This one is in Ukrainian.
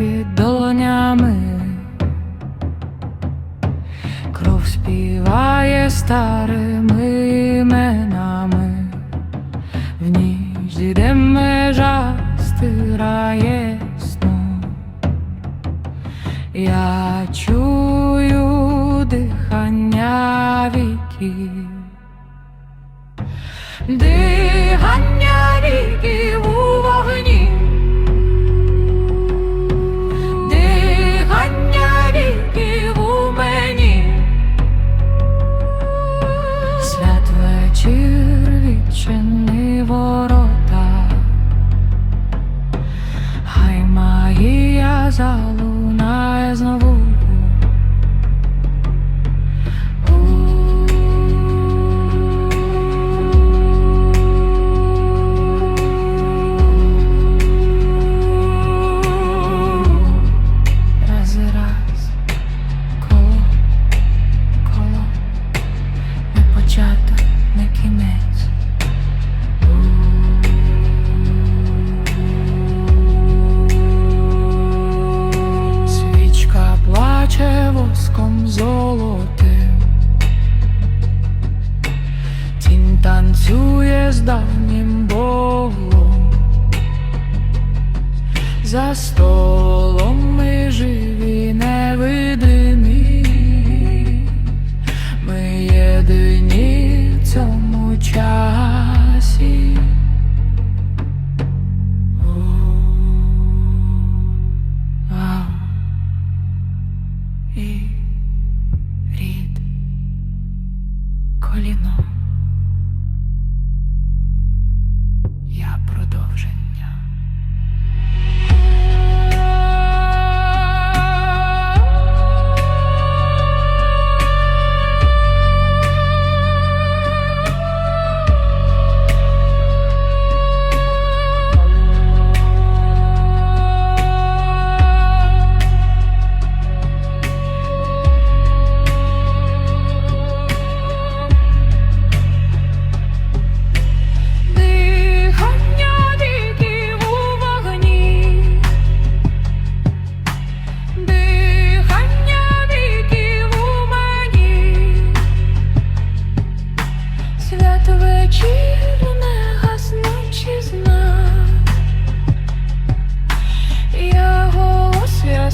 під долонями, кров співає старими іменами, в ніч, де межа стирає сну. Я чую дихання віків. Дихання віків святвечір відчини ворота, хай магія залунає знову. З давнім богом. За столом ми живі невидимі, ми єдині в цьому часі. Коліно. Вночі мене гаснучі Я голос, я